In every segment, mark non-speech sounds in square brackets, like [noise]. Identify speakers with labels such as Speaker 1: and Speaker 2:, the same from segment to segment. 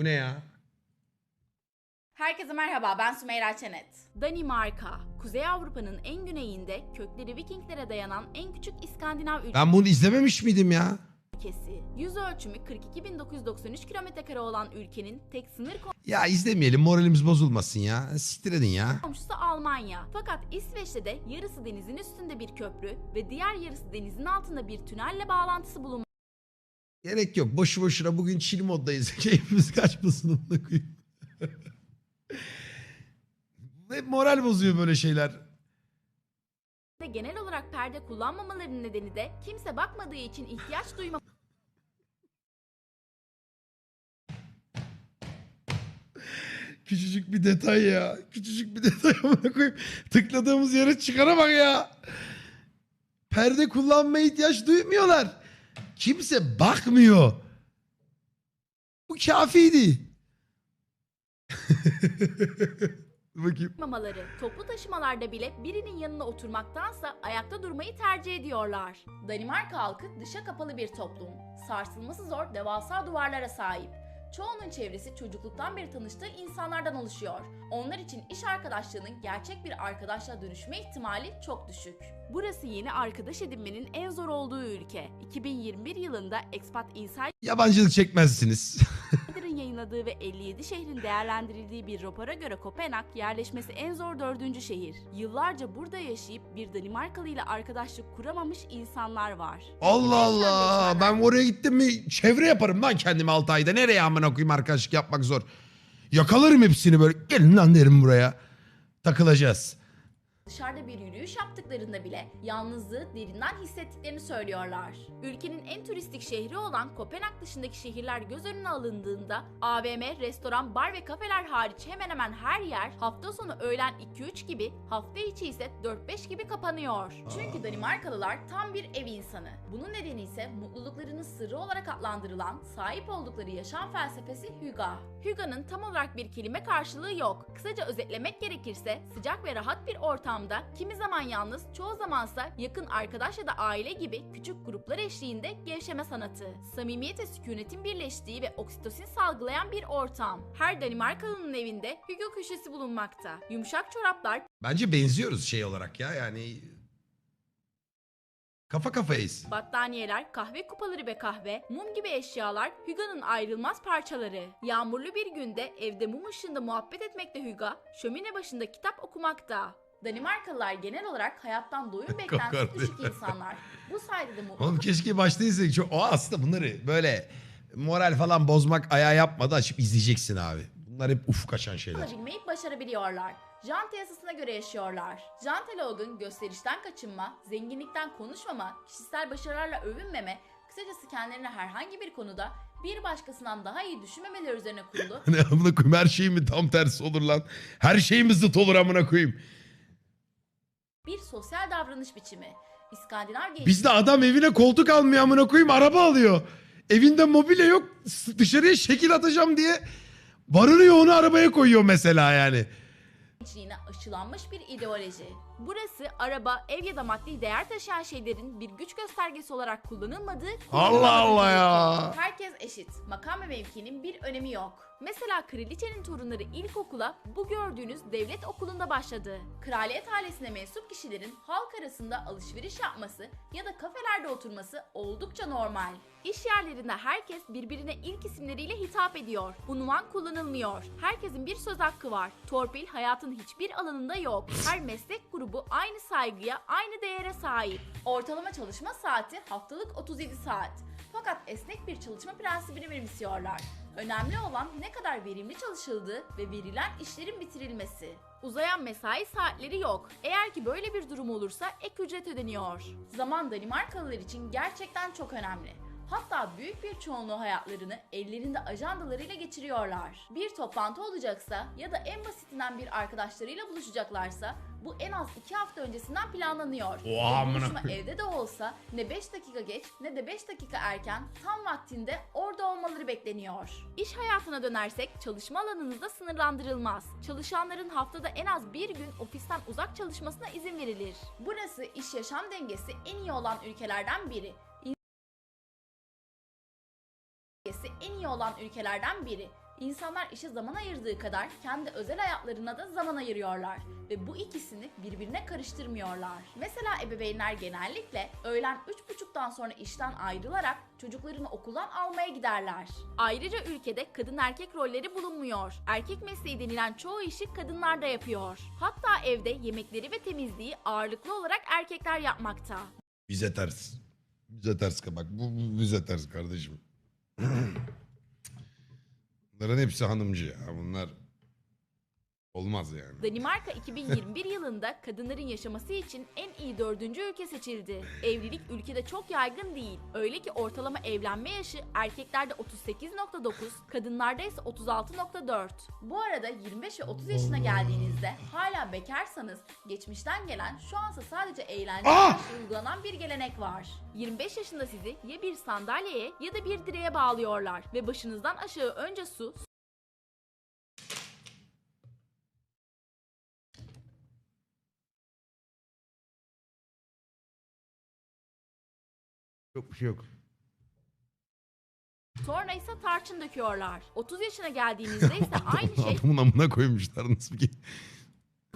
Speaker 1: Bu ne ya?
Speaker 2: Herkese merhaba, ben Sümeyra Çenet.
Speaker 3: Danimarka, Kuzey Avrupa'nın en güneyinde kökleri Vikinglere dayanan en küçük İskandinav
Speaker 1: Ben bunu izlememiş miydim ya?
Speaker 3: ülkesi. Yüz ölçümü 42.993 kilometrekare olan ülkenin tek sınır
Speaker 1: Ya izlemeyelim moralimiz bozulmasın ya. Siktir edin ya.
Speaker 3: komşusu Almanya. Fakat İsveç'te de yarısı denizin üstünde bir köprü ve diğer yarısı denizin altında bir tünelle bağlantısı bulunmaktadır.
Speaker 1: Gerek yok. Boşu boşuna bugün chill moddayız. [laughs] Keyfimiz kaçmasın amına koyayım. [laughs] Hep moral bozuyor böyle şeyler.
Speaker 3: Ve genel olarak perde kullanmamalarının nedeni de kimse bakmadığı için ihtiyaç duyma [laughs]
Speaker 1: Küçücük bir detay ya. Küçücük bir detay amına koyayım. Tıkladığımız yere çıkara bak ya. Perde kullanmaya ihtiyaç duymuyorlar. Kimse bakmıyor. Bu kafiydi. [laughs]
Speaker 3: Mamaları toplu taşımalarda bile birinin yanına oturmaktansa ayakta durmayı tercih ediyorlar.
Speaker 2: Danimarka halkı dışa kapalı bir toplum. Sarsılması zor devasa duvarlara sahip. Çoğunun çevresi çocukluktan beri tanıştığı insanlardan oluşuyor. Onlar için iş arkadaşlığının gerçek bir arkadaşla dönüşme ihtimali çok düşük.
Speaker 3: Burası yeni arkadaş edinmenin en zor olduğu ülke. 2021 yılında Expat Insider'ın
Speaker 1: Yabancılık çekmezsiniz. [laughs]
Speaker 3: yayınladığı ve 57 şehrin değerlendirildiği bir rapora göre Kopenhag yerleşmesi en zor dördüncü şehir. Yıllarca burada yaşayıp bir Danimarkalı ile arkadaşlık kuramamış insanlar var.
Speaker 1: Allah Allah. Ben oraya gittim mi çevre yaparım lan kendime 6 ayda. Nereye amına koyayım arkadaşlık yapmak zor. Yakalarım hepsini böyle. Gelin lan derim buraya. Takılacağız.
Speaker 2: Dışarıda bir yürüyüş yaptıklarında bile yalnızlığı derinden hissettiklerini söylüyorlar.
Speaker 3: Ülkenin en turistik şehri olan Kopenhag dışındaki şehirler göz önüne alındığında AVM, restoran, bar ve kafeler hariç hemen hemen her yer hafta sonu öğlen 2-3 gibi, hafta içi ise 4-5 gibi kapanıyor.
Speaker 2: Çünkü Danimarkalılar tam bir ev insanı. Bunun nedeni ise mutluluklarının sırrı olarak adlandırılan sahip oldukları yaşam felsefesi Hygge.
Speaker 3: Hüga'nın tam olarak bir kelime karşılığı yok. Kısaca özetlemek gerekirse sıcak ve rahat bir ortamda kimi zaman yalnız çoğu zamansa yakın arkadaş ya da aile gibi küçük gruplar eşliğinde gevşeme sanatı. Samimiyet ve sükunetin birleştiği ve oksitosin salgılayan bir ortam. Her Danimarkalı'nın evinde Hugo köşesi bulunmakta. Yumuşak çoraplar,
Speaker 1: Bence benziyoruz şey olarak ya yani. Kafa kafayız.
Speaker 3: Battaniyeler, kahve kupaları ve kahve, mum gibi eşyalar Hüga'nın ayrılmaz parçaları. Yağmurlu bir günde evde mum ışığında muhabbet etmekte Hüga, şömine başında kitap okumakta.
Speaker 2: Danimarkalılar genel olarak hayattan doyum [laughs] beklentisi düşük insanlar. Bu sayede mutluluk
Speaker 1: Oğlum keşke başta izlesek. Çok, o aslında bunları böyle moral falan bozmak ayağı yapmadan açıp izleyeceksin abi. Bunlar hep ufuk açan şeyler.
Speaker 2: alabilmeyi başarabiliyorlar. Jante yasasına göre yaşıyorlar. Jante Logan gösterişten kaçınma, zenginlikten konuşmama, kişisel başarılarla övünmeme, kısacası kendilerine herhangi bir konuda bir başkasından daha iyi düşünmemeleri üzerine kurulu [laughs]
Speaker 1: Ne amına koyayım her şey mi tam tersi olur lan? Her şeyimiz zıt olur amına koyayım.
Speaker 2: Bir sosyal davranış biçimi. İskandinav gençliği
Speaker 1: Bizde adam evine koltuk almıyor amına koyayım araba alıyor. Evinde mobilya yok dışarıya şekil atacağım diye barınıyor onu arabaya koyuyor mesela yani.
Speaker 2: gençliğine aşılanmış bir ideoloji.
Speaker 3: Burası araba, ev ya da maddi değer taşıyan şeylerin bir güç göstergesi olarak kullanılmadığı
Speaker 1: Allah Allah ya.
Speaker 2: Herkes eşit. Makam ve mevkinin bir önemi yok.
Speaker 3: Mesela kraliçenin torunları ilkokula bu gördüğünüz devlet okulunda başladı.
Speaker 2: Kraliyet ailesine mensup kişilerin halk arasında alışveriş yapması ya da kafelerde oturması oldukça normal.
Speaker 3: İş yerlerinde herkes birbirine ilk isimleriyle hitap ediyor. Unvan kullanılmıyor. Herkesin bir söz hakkı var. Torpil hayatın hiçbir alanında yok. Her meslek grubu aynı saygıya, aynı değere sahip.
Speaker 2: Ortalama çalışma saati haftalık 37 saat. Fakat esnek bir çalışma prensibini benimsiyorlar. Önemli olan ne kadar verimli çalışıldığı ve verilen işlerin bitirilmesi.
Speaker 3: Uzayan mesai saatleri yok. Eğer ki böyle bir durum olursa ek ücret ödeniyor.
Speaker 2: Zaman Danimarkalılar için gerçekten çok önemli. Hatta büyük bir çoğunluğu hayatlarını ellerinde ajandalarıyla geçiriyorlar. Bir toplantı olacaksa ya da en basitinden bir arkadaşlarıyla buluşacaklarsa bu en az 2 hafta öncesinden planlanıyor. Ve
Speaker 1: Oha, amına
Speaker 2: buluşma evde de olsa ne 5 dakika geç ne de 5 dakika erken tam vaktinde orada olmaları bekleniyor.
Speaker 3: İş hayatına dönersek çalışma alanınızda sınırlandırılmaz. Çalışanların haftada en az bir gün ofisten uzak çalışmasına izin verilir.
Speaker 2: Burası iş yaşam dengesi en iyi olan ülkelerden biri. Dengesi en iyi olan ülkelerden biri. İnsanlar işe zaman ayırdığı kadar kendi özel hayatlarına da zaman ayırıyorlar ve bu ikisini birbirine karıştırmıyorlar. Mesela ebeveynler genellikle öğlen 3.30'dan sonra işten ayrılarak çocuklarını okuldan almaya giderler.
Speaker 3: Ayrıca ülkede kadın erkek rolleri bulunmuyor. Erkek mesleği denilen çoğu işi kadınlar da yapıyor. Hatta evde yemekleri ve temizliği ağırlıklı olarak erkekler yapmakta.
Speaker 1: Bize ters. Bize ters bak bu bize ters kardeşim. Bunların hepsi hanımcı ya. Bunlar olmaz yani.
Speaker 3: Danimarka 2021 yılında kadınların yaşaması için en iyi dördüncü ülke seçildi. Evlilik ülkede çok yaygın değil. Öyle ki ortalama evlenme yaşı erkeklerde 38.9, kadınlarda ise 36.4.
Speaker 2: Bu arada 25 ve 30 yaşına geldiğinizde hala bekarsanız geçmişten gelen şu ansa sadece eğlence
Speaker 1: Ah!
Speaker 2: amaçlı uygulanan bir gelenek var.
Speaker 3: 25 yaşında sizi ya bir sandalyeye ya da bir direğe bağlıyorlar ve başınızdan aşağı önce su,
Speaker 1: Yok bir şey yok.
Speaker 3: sonra ise tarçın döküyorlar. 30 yaşına geldiğinizde ise [laughs] aynı şey
Speaker 1: Adamın amına koymuşlar nasıl bir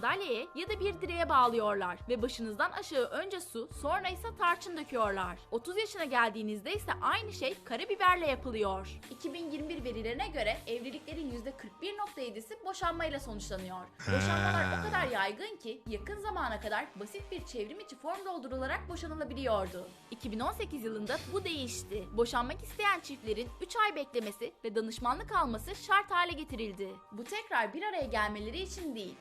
Speaker 3: sandalyeye ya da bir direğe bağlıyorlar ve başınızdan aşağı önce su, sonra ise tarçın döküyorlar. 30 yaşına geldiğinizde ise aynı şey karabiberle yapılıyor.
Speaker 2: 2021 verilerine göre evliliklerin %41.7'si boşanmayla sonuçlanıyor. Boşanmalar o kadar yaygın ki yakın zamana kadar basit bir çevrim içi form doldurularak boşanılabiliyordu.
Speaker 3: 2018 yılında bu değişti. Boşanmak isteyen çiftlerin 3 ay beklemesi ve danışmanlık alması şart hale getirildi.
Speaker 2: Bu tekrar bir araya gelmeleri için değil,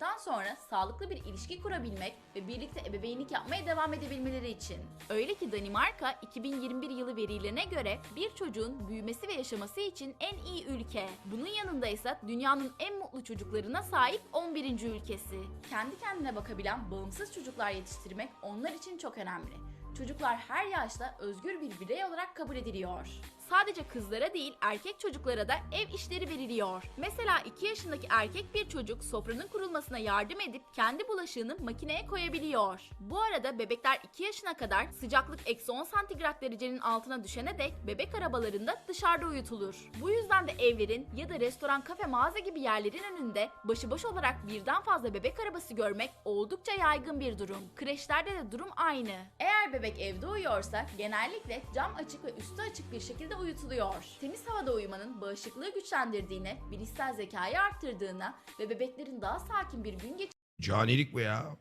Speaker 2: boşandıktan sonra sağlıklı bir ilişki kurabilmek ve birlikte ebeveynlik yapmaya devam edebilmeleri için.
Speaker 3: Öyle ki Danimarka 2021 yılı verilerine göre bir çocuğun büyümesi ve yaşaması için en iyi ülke. Bunun yanında ise dünyanın en mutlu çocuklarına sahip 11. ülkesi.
Speaker 2: Kendi kendine bakabilen bağımsız çocuklar yetiştirmek onlar için çok önemli. Çocuklar her yaşta özgür bir birey olarak kabul ediliyor.
Speaker 3: Sadece kızlara değil erkek çocuklara da ev işleri veriliyor. Mesela 2 yaşındaki erkek bir çocuk sofranın kurulmasına yardım edip kendi bulaşığını makineye koyabiliyor. Bu arada bebekler 2 yaşına kadar sıcaklık eksi 10 santigrat derecenin altına düşene dek bebek arabalarında dışarıda uyutulur. Bu yüzden de evlerin ya da restoran, kafe, mağaza gibi yerlerin önünde başıboş olarak birden fazla bebek arabası görmek oldukça yaygın bir durum. Kreşlerde de durum aynı.
Speaker 2: Eğer bebek evde uyuyorsa genellikle cam açık ve üstü açık bir şekilde uyutuluyor. Temiz havada uyumanın bağışıklığı güçlendirdiğine, bilişsel zekayı arttırdığına ve bebeklerin daha sakin bir gün
Speaker 1: Canilik bu ya.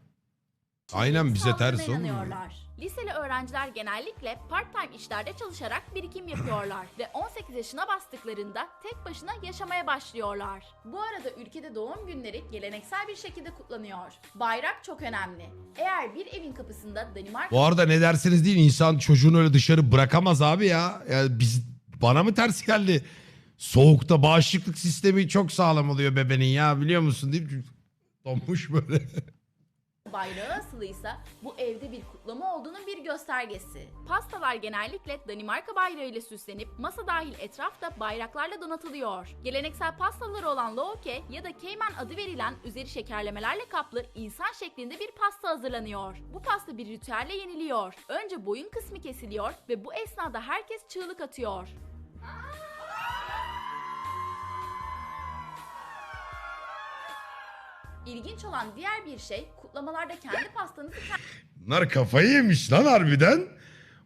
Speaker 1: Aynen bize ters oğlum.
Speaker 2: inanıyorlar.
Speaker 3: Liseli öğrenciler genellikle part-time işlerde çalışarak birikim yapıyorlar [clears throat] ve 18 yaşına bastıklarında tek başına yaşamaya başlıyorlar.
Speaker 2: Bu arada ülkede doğum günleri geleneksel bir şekilde kutlanıyor. Bayrak çok önemli. Eğer bir evin kapısında Danimarka
Speaker 1: Bu arada ne dersiniz değil insan çocuğunu öyle dışarı bırakamaz abi ya. Yani biz bana mı ters geldi? Soğukta bağışıklık sistemi çok sağlam oluyor bebenin ya biliyor musun deyip donmuş böyle. [laughs]
Speaker 2: bayrağı asılıysa bu evde bir kutlama olduğunun bir göstergesi.
Speaker 3: Pastalar genellikle Danimarka bayrağı ile süslenip masa dahil etrafta bayraklarla donatılıyor. Geleneksel pastaları olan loke ya da keymen adı verilen üzeri şekerlemelerle kaplı insan şeklinde bir pasta hazırlanıyor. Bu pasta bir ritüelle yeniliyor. Önce boyun kısmı kesiliyor ve bu esnada herkes çığlık atıyor.
Speaker 2: İlginç olan diğer bir şey kutlamalarda kendi pastanızı
Speaker 1: Bunlar kafayı yemiş lan harbiden.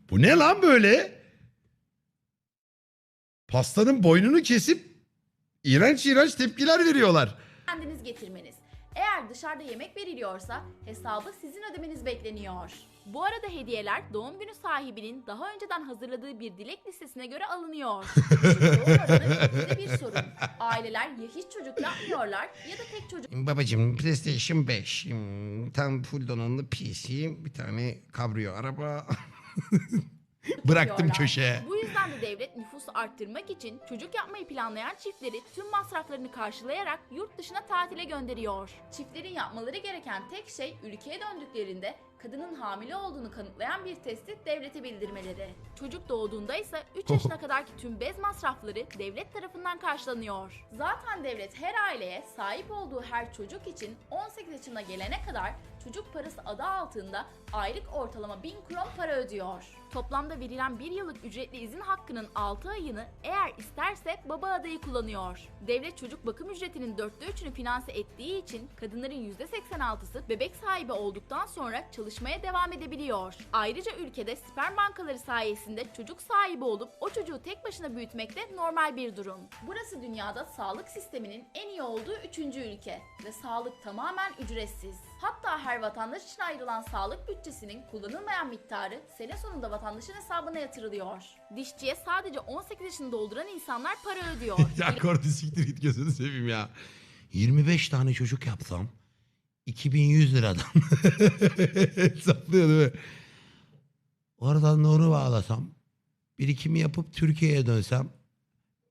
Speaker 1: Bu ne lan böyle? Pastanın boynunu kesip iğrenç iğrenç tepkiler veriyorlar.
Speaker 2: kendiniz getirmeniz. Eğer dışarıda yemek veriliyorsa hesabı sizin ödemeniz bekleniyor.
Speaker 3: Bu arada hediyeler doğum günü sahibinin daha önceden hazırladığı bir dilek listesine göre alınıyor.
Speaker 2: Doğum oranı ülkede bir sorun. Aileler ya hiç çocuk yapmıyorlar ya da tek çocuk
Speaker 4: Babacım PlayStation 5, hmm, tam full donanımlı PC, bir tane kabrio araba. [laughs]
Speaker 1: Bıraktım
Speaker 2: yapıyorlar.
Speaker 1: köşeye.
Speaker 3: Bu yüzden de devlet nüfusu arttırmak için çocuk yapmayı planlayan çiftleri tüm masraflarını karşılayarak yurt dışına tatile gönderiyor.
Speaker 2: Çiftlerin yapmaları gereken tek şey ülkeye döndüklerinde kadının hamile olduğunu kanıtlayan bir testi devlete bildirmeleri.
Speaker 3: Çocuk doğduğunda ise 3 yaşına [laughs] kadarki tüm bez masrafları devlet tarafından karşılanıyor.
Speaker 2: Zaten devlet her aileye sahip olduğu her çocuk için 18 yaşına gelene kadar çocuk parası adı altında aylık ortalama 1000 kron para ödüyor.
Speaker 3: Toplamda verilen bir yıllık ücretli izin hakkının 6 ayını eğer isterse baba adayı kullanıyor. Devlet çocuk bakım ücretinin dörtte üçünü finanse ettiği için kadınların %86'sı bebek sahibi olduktan sonra çalışmaya devam edebiliyor. Ayrıca ülkede sperm bankaları sayesinde çocuk sahibi olup o çocuğu tek başına büyütmek de normal bir durum.
Speaker 2: Burası dünyada sağlık sisteminin en iyi olduğu üçüncü ülke ve sağlık tamamen ücretsiz. Hatta her vatandaş için ayrılan sağlık bütçesinin kullanılmayan miktarı sene sonunda vatandaşın hesabına yatırılıyor.
Speaker 3: Dişçiye sadece 18 yaşını dolduran insanlar para ödüyor. [laughs]
Speaker 1: ya Kordi siktir git gözünü seveyim ya. 25 tane çocuk yapsam 2100 liradan [laughs] hesaplıyor değil mi? Oradan doğru bağlasam birikimi yapıp Türkiye'ye dönsem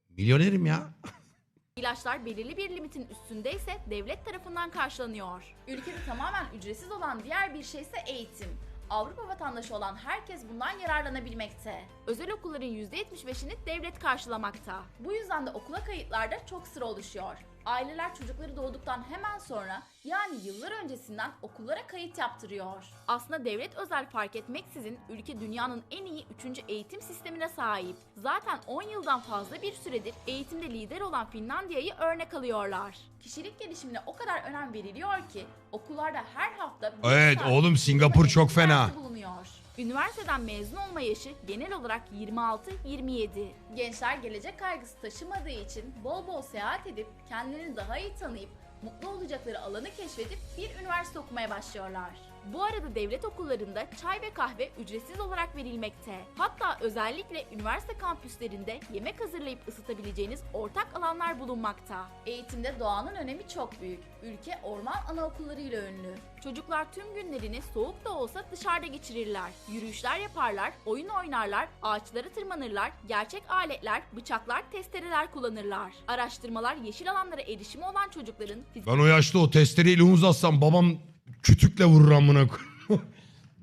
Speaker 1: milyonerim ya. [laughs]
Speaker 3: İlaçlar belirli bir limitin üstündeyse devlet tarafından karşılanıyor.
Speaker 2: Ülkede tamamen ücretsiz olan diğer bir şey ise eğitim. Avrupa vatandaşı olan herkes bundan yararlanabilmekte.
Speaker 3: Özel okulların %75'ini devlet karşılamakta.
Speaker 2: Bu yüzden de okula kayıtlarda çok sıra oluşuyor. Aileler çocukları doğduktan hemen sonra yani yıllar öncesinden okullara kayıt yaptırıyor.
Speaker 3: Aslında devlet özel fark etmeksizin ülke dünyanın en iyi 3. eğitim sistemine sahip. Zaten 10 yıldan fazla bir süredir eğitimde lider olan Finlandiya'yı örnek alıyorlar.
Speaker 2: Kişilik gelişimine o kadar önem veriliyor ki okullarda her hafta
Speaker 1: Evet, oğlum Singapur çok fena.
Speaker 2: bulunuyor.
Speaker 3: Üniversiteden mezun olma yaşı genel olarak 26-27.
Speaker 2: Gençler gelecek kaygısı taşımadığı için bol bol seyahat edip kendilerini daha iyi tanıyıp mutlu olacakları alanı keşfedip bir üniversite okumaya başlıyorlar.
Speaker 3: Bu arada devlet okullarında çay ve kahve ücretsiz olarak verilmekte. Hatta özellikle üniversite kampüslerinde yemek hazırlayıp ısıtabileceğiniz ortak alanlar bulunmakta.
Speaker 2: Eğitimde doğanın önemi çok büyük. Ülke orman anaokullarıyla ünlü.
Speaker 3: Çocuklar tüm günlerini soğuk da olsa dışarıda geçirirler. Yürüyüşler yaparlar, oyun oynarlar, ağaçlara tırmanırlar, gerçek aletler, bıçaklar, testereler kullanırlar. Araştırmalar yeşil alanlara erişimi olan çocukların
Speaker 1: Ben o yaşta o testereyle uzatsam babam kütükle vurur amına koyayım.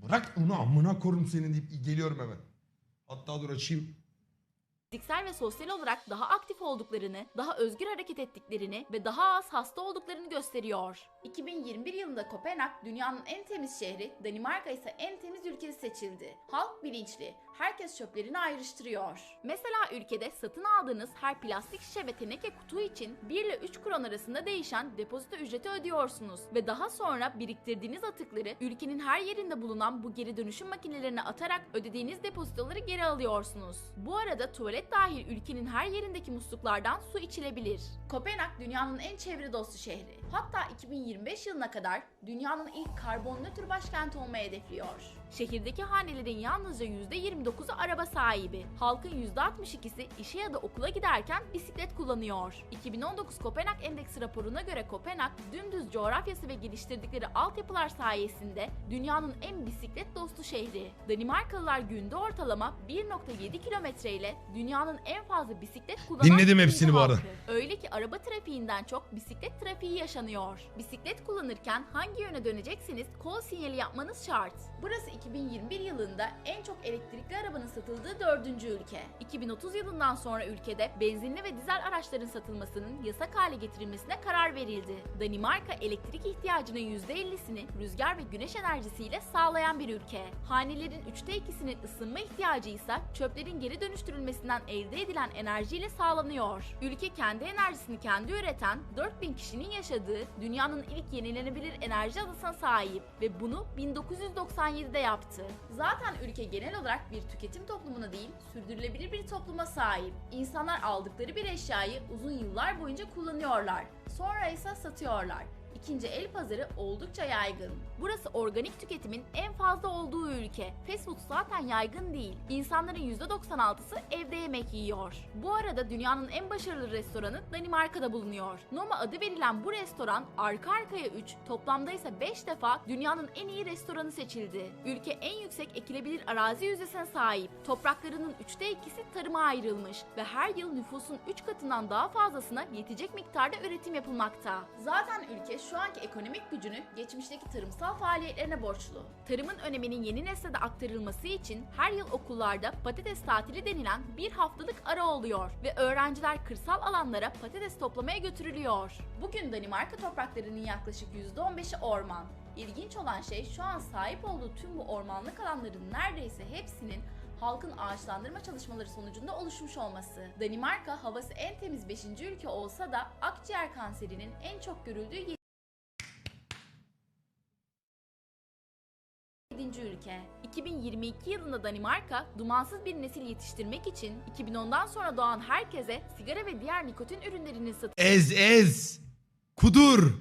Speaker 1: Bırak onu amına korum senin deyip geliyorum hemen. Hatta dur açayım.
Speaker 3: Fiziksel ve sosyal olarak daha aktif olduklarını, daha özgür hareket ettiklerini ve daha az hasta olduklarını gösteriyor.
Speaker 2: 2021 yılında Kopenhag dünyanın en temiz şehri, Danimarka ise en temiz ülkesi seçildi. Halk bilinçli, herkes çöplerini ayrıştırıyor.
Speaker 3: Mesela ülkede satın aldığınız her plastik şişe ve teneke kutu için 1 ile 3 kron arasında değişen depozito ücreti ödüyorsunuz ve daha sonra biriktirdiğiniz atıkları ülkenin her yerinde bulunan bu geri dönüşüm makinelerine atarak ödediğiniz depozitoları geri alıyorsunuz. Bu arada tuvalet dahil ülkenin her yerindeki musluklardan su içilebilir.
Speaker 2: Kopenhag dünyanın en çevre dostu şehri. Hatta 2025 yılına kadar dünyanın ilk karbon nötr başkenti olmayı hedefliyor.
Speaker 3: Şehirdeki hanelerin yalnızca %29'u araba sahibi. Halkın %62'si işe ya da okula giderken bisiklet kullanıyor. 2019 Kopenhag Endeksi raporuna göre Kopenhag, dümdüz coğrafyası ve geliştirdikleri altyapılar sayesinde dünyanın en bisiklet dostu şehri. Danimarkalılar günde ortalama 1.7 kilometre ile dünyanın en fazla bisiklet kullanan
Speaker 1: Dinledim hepsini bu arada.
Speaker 3: Öyle ki araba trafiğinden çok bisiklet trafiği yaşanıyor. Bisiklet kullanırken hangi yöne döneceksiniz kol sinyali yapmanız şart.
Speaker 2: Burası 2021 yılında en çok elektrikli arabanın satıldığı dördüncü ülke.
Speaker 3: 2030 yılından sonra ülkede benzinli ve dizel araçların satılmasının yasak hale getirilmesine karar verildi. Danimarka elektrik ihtiyacının %50'sini rüzgar ve güneş enerjisiyle sağlayan bir ülke. Hanelerin üçte ikisinin ısınma ihtiyacı ise çöplerin geri dönüştürülmesinden elde edilen enerjiyle sağlanıyor. Ülke kendi enerjisini kendi üreten 4000 kişinin yaşadığı dünyanın ilk yenilenebilir enerji adasına sahip ve bunu 1997'de yaptı.
Speaker 2: Zaten ülke genel olarak bir tüketim toplumuna değil, sürdürülebilir bir topluma sahip. İnsanlar aldıkları bir eşyayı uzun yıllar boyunca kullanıyorlar. Sonra ise satıyorlar. İkinci el pazarı oldukça yaygın.
Speaker 3: Burası organik tüketimin en fazla olduğu ülke. Fast food zaten yaygın değil. İnsanların %96'sı evde yemek yiyor. Bu arada dünyanın en başarılı restoranı Danimarka'da bulunuyor. Noma adı verilen bu restoran arka arkaya 3, toplamda ise 5 defa dünyanın en iyi restoranı seçildi. Ülke en yüksek ekilebilir arazi yüzdesine sahip. Topraklarının 3'te 2'si tarıma ayrılmış ve her yıl nüfusun 3 katından daha fazlasına yetecek miktarda üretim yapılmakta.
Speaker 2: Zaten ülke şu anki ekonomik gücünü geçmişteki tarımsal faaliyetlerine borçlu.
Speaker 3: Tarımın öneminin yeni nesle de aktarılması için her yıl okullarda patates tatili denilen bir haftalık ara oluyor ve öğrenciler kırsal alanlara patates toplamaya götürülüyor.
Speaker 2: Bugün Danimarka topraklarının yaklaşık %15'i orman. İlginç olan şey şu an sahip olduğu tüm bu ormanlık alanların neredeyse hepsinin halkın ağaçlandırma çalışmaları sonucunda oluşmuş olması. Danimarka havası en temiz 5. ülke olsa da akciğer kanserinin en çok görüldüğü 7. ülke.
Speaker 3: 2022 yılında Danimarka, dumansız bir nesil yetiştirmek için 2010'dan sonra doğan herkese sigara ve diğer nikotin ürünlerinin
Speaker 1: Ez ez. Kudur.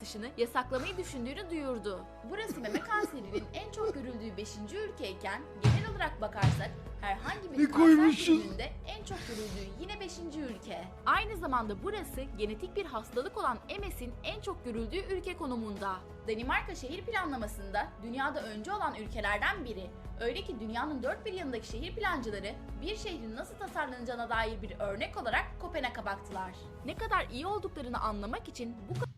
Speaker 3: satışını yasaklamayı düşündüğünü duyurdu.
Speaker 2: Burası meme kanserinin en çok görüldüğü 5. ülkeyken genel olarak bakarsak herhangi bir
Speaker 1: Ne
Speaker 2: türünde en çok görüldüğü yine 5. ülke.
Speaker 3: Aynı zamanda burası genetik bir hastalık olan MS'in en çok görüldüğü ülke konumunda.
Speaker 2: Danimarka şehir planlamasında dünyada önce olan ülkelerden biri. Öyle ki dünyanın dört bir yanındaki şehir plancıları bir şehrin nasıl tasarlanacağına dair bir örnek olarak Kopenhag'a baktılar.
Speaker 3: Ne kadar iyi olduklarını anlamak için bu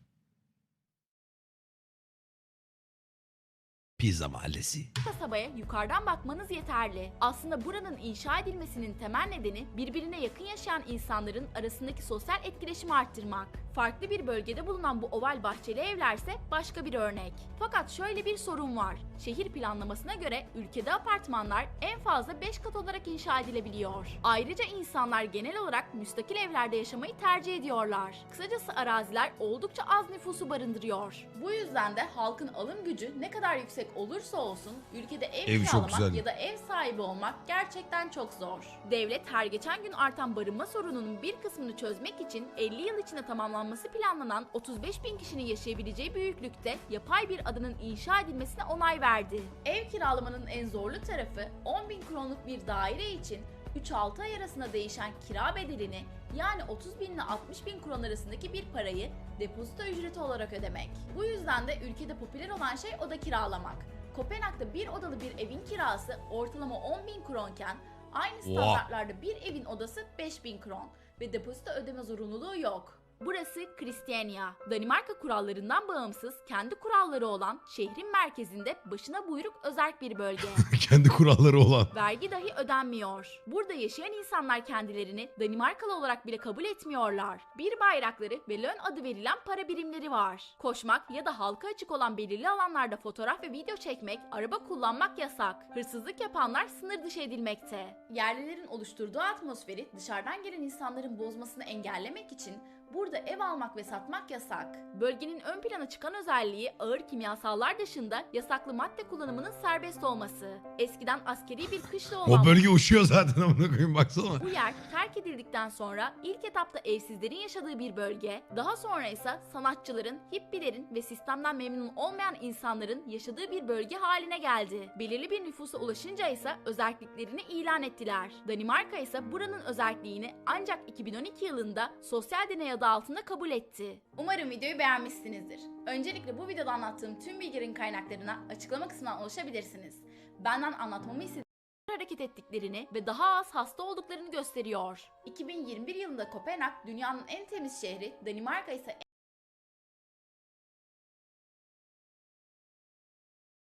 Speaker 1: Pizza mahallesi.
Speaker 3: kasabaya yukarıdan bakmanız yeterli. Aslında buranın inşa edilmesinin temel nedeni birbirine yakın yaşayan insanların arasındaki sosyal etkileşimi arttırmak. Farklı bir bölgede bulunan bu oval bahçeli evlerse başka bir örnek. Fakat şöyle bir sorun var. Şehir planlamasına göre ülkede apartmanlar en fazla 5 kat olarak inşa edilebiliyor. Ayrıca insanlar genel olarak müstakil evlerde yaşamayı tercih ediyorlar. Kısacası araziler oldukça az nüfusu barındırıyor.
Speaker 2: Bu yüzden de halkın alım gücü ne kadar yüksek olursa olsun ülkede ev,
Speaker 1: Ev
Speaker 2: kiralamak ya da ev sahibi olmak gerçekten çok zor.
Speaker 3: Devlet her geçen gün artan barınma sorununun bir kısmını çözmek için 50 yıl içinde tamamlanması planlanan 35 bin kişinin yaşayabileceği büyüklükte yapay bir adanın inşa edilmesine onay verdi.
Speaker 2: Ev kiralamanın en zorlu tarafı 10 bin kronluk bir daire için 3-6 ay arasında değişen kira bedelini yani 30 bin ile 60 bin kron arasındaki bir parayı depozito ücreti olarak ödemek. Bu yüzden de ülkede popüler olan şey oda kiralamak. Kopenhag'da bir odalı bir evin kirası ortalama 10 bin kronken aynı standartlarda bir evin odası 5 bin kron ve depozito ödeme zorunluluğu yok.
Speaker 3: Burası Christiania. Danimarka kurallarından bağımsız kendi kuralları olan şehrin merkezinde başına buyruk özerk bir bölge. [laughs]
Speaker 1: Kendi kuralları olan.
Speaker 3: Vergi dahi ödenmiyor. Burada yaşayan insanlar kendilerini Danimarkalı olarak bile kabul etmiyorlar. Bir bayrakları ve lön adı verilen para birimleri var. Koşmak ya da halka açık olan belirli alanlarda fotoğraf ve video çekmek, araba kullanmak yasak. Hırsızlık yapanlar sınır dışı edilmekte.
Speaker 2: Yerlilerin oluşturduğu atmosferi dışarıdan gelen insanların bozmasını engellemek için burada ev almak ve satmak yasak.
Speaker 3: Bölgenin ön plana çıkan özelliği ağır kimyasallar dışında yasaklı madde kullanımının serbest olması. Eskiden askeri bir kışla olan
Speaker 1: O bölge uçuyor zaten amına koyayım baksana.
Speaker 3: Bu yer terk edildikten sonra ilk etapta evsizlerin yaşadığı bir bölge, daha sonra ise sanatçıların, hippilerin ve sistemden memnun olmayan insanların yaşadığı bir bölge haline geldi. Belirli bir nüfusa ulaşınca ise özelliklerini ilan ettiler. Danimarka ise buranın özelliğini ancak 2012 yılında sosyal deney adı altında kabul etti.
Speaker 2: Umarım videoyu beğenmişsinizdir. Öncelikle bu videoda anlattığım tüm bilgilerin kaynaklarına açıklama kısmından ulaşabilirsiniz. Benden anlatmamı istediğiniz
Speaker 3: hareket ettiklerini ve daha az hasta olduklarını gösteriyor.
Speaker 2: 2021 yılında Kopenhag dünyanın en temiz şehri, Danimarka ise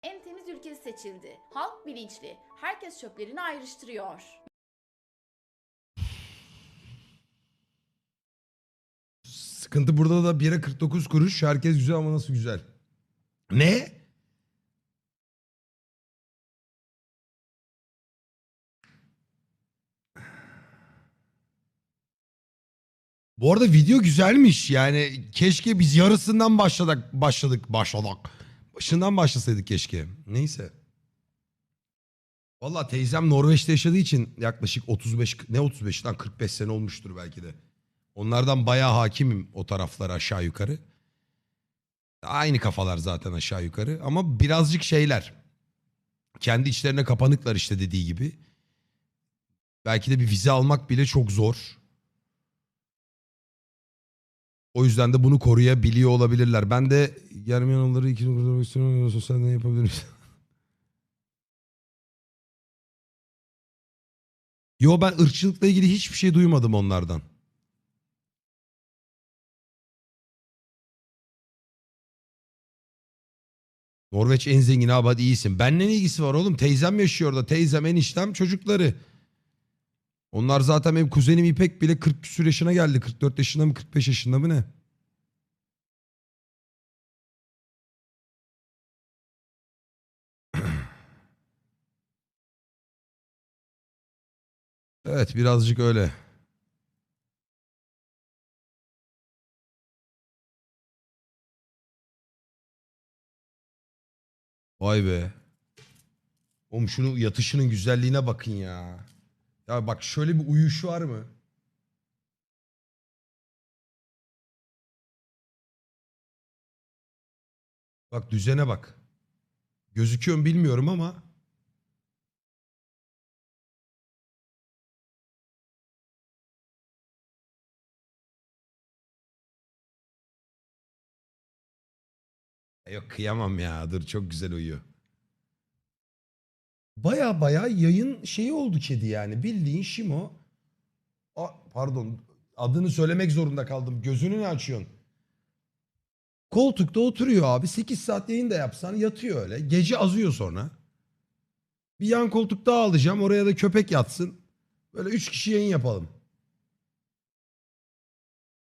Speaker 2: en temiz ülkesi seçildi. Halk bilinçli, herkes çöplerini ayrıştırıyor.
Speaker 1: Sıkıntı burada da 1'e 49 kuruş. Herkes güzel ama nasıl güzel. Ne? Bu arada video güzelmiş. Yani keşke biz yarısından başladık başladık başladık. Başından başlasaydık keşke. Neyse. Valla teyzem Norveç'te yaşadığı için yaklaşık 35 ne 35 lan 45 sene olmuştur belki de. Onlardan bayağı hakimim o taraflara aşağı yukarı. Aynı kafalar zaten aşağı yukarı ama birazcık şeyler. Kendi içlerine kapanıklar işte dediği gibi. Belki de bir vize almak bile çok zor. O yüzden de bunu koruyabiliyor olabilirler. Ben de yarım yanılları iki kurtarmak istiyorum. Sosyal deney yapabilirim. [laughs] Yo ben ırkçılıkla ilgili hiçbir şey duymadım onlardan. Norveç en zengin abi hadi iyisin. Benimle ne ilgisi var oğlum? Teyzem yaşıyor orada. Teyzem, eniştem, çocukları. Onlar zaten benim kuzenim İpek bile 40 küsur yaşına geldi. 44 yaşında mı 45 yaşında mı ne? [clears throat] Evet birazcık öyle. Vay be. Oğlum şunun yatışının güzelliğine bakın ya. Ya bak şöyle bir uyuş var mı? Bak düzene bak. Gözüküyor mu bilmiyorum ama. Yok kıyamam ya. Dur çok güzel uyuyor. Baya baya yayın şeyi oldu kedi yani. Bildiğin Şimo. A, pardon adını söylemek zorunda kaldım. Gözünü ne açıyorsun? Koltukta oturuyor abi. 8 saat yayın da yapsan yatıyor öyle. Gece azıyor sonra. Bir yan koltuk daha alacağım. Oraya da köpek yatsın. Böyle 3 kişi yayın yapalım.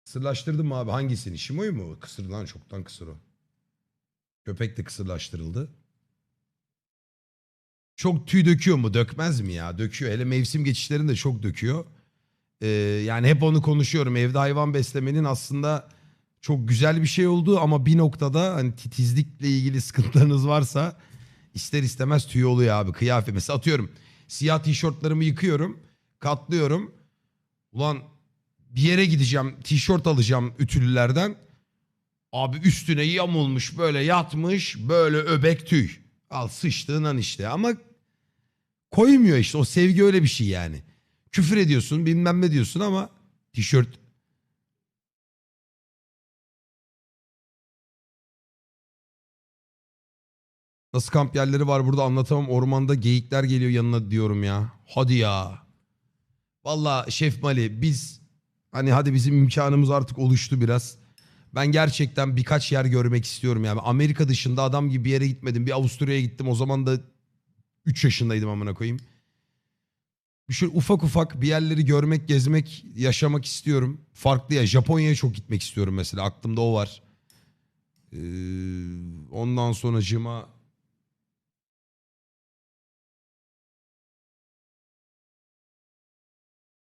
Speaker 1: Kısırlaştırdım mı abi? Hangisini? Şimo'yu mu? Kısır lan çoktan kısır o. Köpek de kısırlaştırıldı. Çok tüy döküyor mu? Dökmez mi ya? Döküyor. Hele mevsim geçişlerinde çok döküyor. Ee, yani hep onu konuşuyorum. Evde hayvan beslemenin aslında çok güzel bir şey olduğu ama bir noktada hani titizlikle ilgili [laughs] sıkıntılarınız varsa ister istemez tüy oluyor abi. Kıyafet mesela atıyorum siyah tişörtlerimi yıkıyorum, katlıyorum. Ulan bir yere gideceğim, tişört alacağım ütülülerden. Abi üstüne yamulmuş böyle yatmış böyle öbek tüy. Al sıçtığın an işte ama koymuyor işte o sevgi öyle bir şey yani. Küfür ediyorsun bilmem ne diyorsun ama tişört Nasıl kamp yerleri var burada anlatamam. Ormanda geyikler geliyor yanına diyorum ya. Hadi ya. Valla Şef Mali biz hani hadi bizim imkanımız artık oluştu biraz. Ben gerçekten birkaç yer görmek istiyorum yani. Amerika dışında adam gibi bir yere gitmedim. Bir Avusturya'ya gittim. O zaman da 3 yaşındaydım amına koyayım. Şöyle ufak ufak bir yerleri görmek, gezmek, yaşamak istiyorum. Farklı ya. Japonya'ya çok gitmek istiyorum mesela. Aklımda o var. Ee, ondan sonra cıma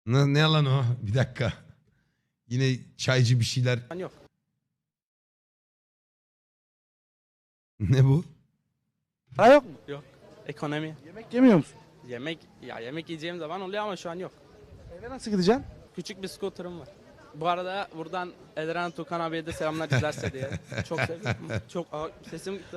Speaker 1: Ne, ne lan o? Bir dakika. Yine çaycı bir şeyler.
Speaker 5: yok. [laughs]
Speaker 1: Ne bu?
Speaker 6: Ha yok mu?
Speaker 5: Yok. Ekonomi.
Speaker 6: Yemek yemiyor musun?
Speaker 5: Yemek ya yemek yiyeceğim zaman oluyor ama şu an yok.
Speaker 6: Eve nasıl gideceksin?
Speaker 5: Küçük bir scooter'ım var. Bu arada buradan Edren Tukan abiye de selamlar [laughs] izlerse diye. Çok seviyorum. Çok Aa, sesim gitti.